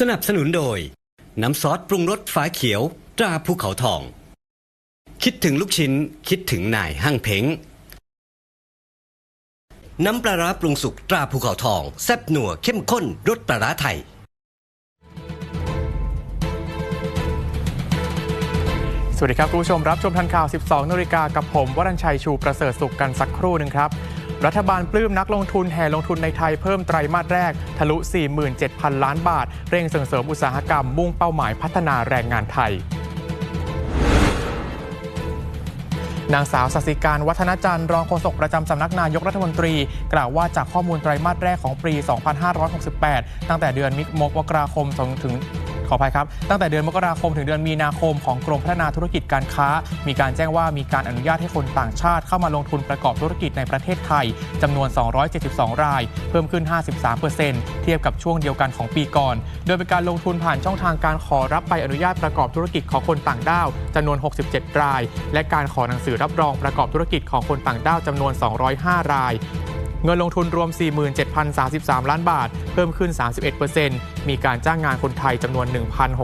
สนับสนุนโดย น้ำซอสปรุงรสฟ้าเขียว ตราภูเขาทอง คิดถึงลูกชิ้น คิดถึงนายห้างเพ้ง น้ำปลาร้าปรุงสุกตราภูเขาทอง แซ่บหนัวเข้มข้นรสปลาร้าไทย วัสดีครับคุณผู้ชมรับชมทันข่าว 12นาฬิกากับผมวรัญชัยชูประเสริฐสุขกันสักครู่หนึ่งครับ รัฐบาลปลื้มนักลงทุนแห่ลงทุนในไทยเพิ่มไตรมาสแรก ทะลุ 47,000 ล้านบาท เร่งส่งเสริมอุตสาหกรรมมุ่งเป้าหมายพัฒนาแรงงานไทย นางสาวสสิการวัฒนจันทร์รองโฆษกประจำสำนักนายกรัฐมนตรี กล่าวว่าจากข้อมูลไตรมาสแรกของปี 2568 ตั้งแต่เดือนมิมกราคมถึง ขออภัยครับ ตั้งแต่เดือนมกราคมถึงเดือนมีนาคมของกรมพัฒนาธุรกิจการค้า มีการแจ้งว่ามีการอนุญาตให้คนต่างชาติเข้ามาลงทุนประกอบธุรกิจในประเทศไทยจำนวน 272 ราย เพิ่มขึ้น 53%เทียบกับช่วงเดียวกันของปีก่อน โดยเป็นการลงทุนผ่านช่องทางการขอรับใบอนุญาตประกอบธุรกิจของคนต่างด้าวจำนวน 67 ราย และการขอหนังสือรับรองประกอบธุรกิจของคนต่างด้าวจำนวน 205 ราย เงินลงทุนรวม 47,033 ล้านบาท เพิ่มขึ้น 31%มีการจ้างงานคนไทยจำนวน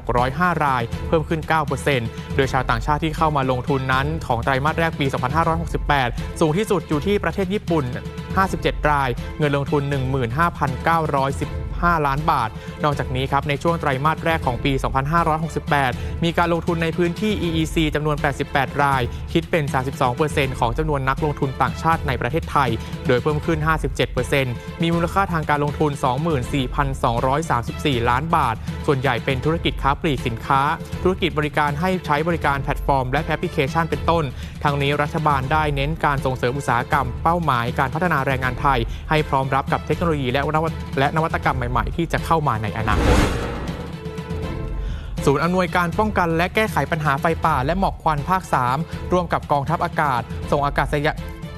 1,605 ราย เพิ่มขึ้น 9%โดยชาวต่างชาติที่เข้ามาลงทุนนั้นของไตรมาสแรกปี 2568 สูงที่สุดอยู่ที่ประเทศญี่ปุ่น 57 ราย เงินลงทุน 15,910 5 ล้านบาท นอกจากนี้ครับในช่วงไตรมาสแรกของปี 2568 มีการลงทุนในพื้นที่ EEC จำนวน 88 ราย คิดเป็น 32%ของจำนวนนักลงทุนต่างชาติในประเทศไทย โดยเพิ่มขึ้น 57%มีมูลค่าทางการลงทุน 24,234 ล้านบาท ส่วนใหญ่เป็นธุรกิจค้าปลีกสินค้า ธุรกิจบริการให้ใช้บริการแพลตฟอร์ม และแอปพลิเคชันเป็นต้น ทางนี้รัฐบาลได้เน้นการส่งเสริมอุตสาหกรรม เป้าหมายการพัฒนาแรงงานไทย ให้พร้อมรับกับเทคโนโลยีและนวัตและนวัตกรรมใหม่หม่ๆที่จะเข้ามาในอนาคตศูนย์อำนวยการป้องกันและแก้ไขปัญหาไฟป่าและหมอกควันภาค 3 ร่วมกับกองทัพอากาศ ส่งอากาศยา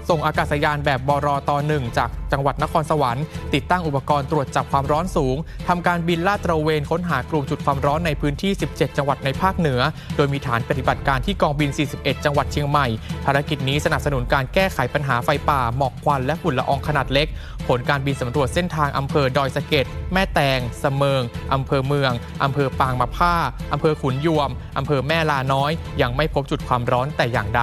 ส่งอากาศยานแบบบรอตหนึ่งจากจังหวัดนครสวรรค์ ติดตั้งอุปกรณ์ตรวจจับความร้อนสูงทำการบินลาดตระเวนค้นหากลุ่มจุดความร้อนในพื้นที่ 17 จังหวัดในภาคเหนือ โดยมีฐานปฏิบัติการที่กองบิน 41 จังหวัดเชียงใหม่ ภารกิจนี้สนับสนุนการแก้ไขปัญหาไฟป่า หมอกควันและฝุ่นละอองขนาดเล็ก ผลการบินสำรวจเส้นทางอำเภอดอยสะเก็ด แม่แตงเสมิงอำเภอเมืองอำเภอปางมะผ้าอำเภอขุนยวมอำเภอแม่ลาน้อย ยังไม่พบจุดความร้อนแต่อย่างใด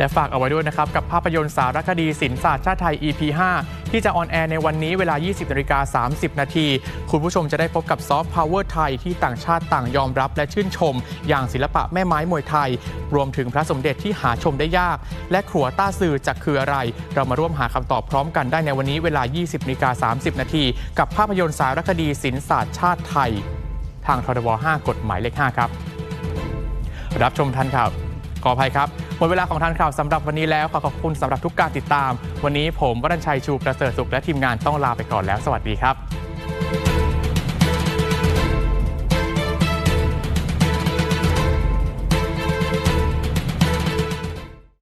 และฝากเอาไว้ด้วยนะครับ กับภาพยนตร์สารคดีศิลปศาสตร์ชาติไทย EP 5 ที่จะออนแอร์ในวันนี้เวลา 20นาฬิกา30 นาที คุณผู้ชมจะได้พบกับซอฟต์พาวเวอร์ไทยที่ต่างชาติต่างยอมรับ และชื่นชม อย่างศิลปะแม่ไม้มวยไทย รวมถึงพระสมเด็จที่หาชมได้ยาก และขัวต้าสื่อจะคืออะไร เรามาร่วมหาคำตอบพร้อมกันได้ในวันนี้เวลา 20นาฬิกา30 นาทีกับภาพยนตร์สารคดีศิลปศาสตร์ชาติไทย ทางทรบ5กฎหมายเลข5ครับรับชมทันข่าวขออภัยครับ หมดเวลาของทันข่าวสำหรับวันนี้แล้ว ขอขอบคุณสำหรับทุกการติดตาม วันนี้ผมวรัญชัยชูประเสริฐสุขและทีมงานต้องลาไปก่อนแล้ว สวัสดีครับ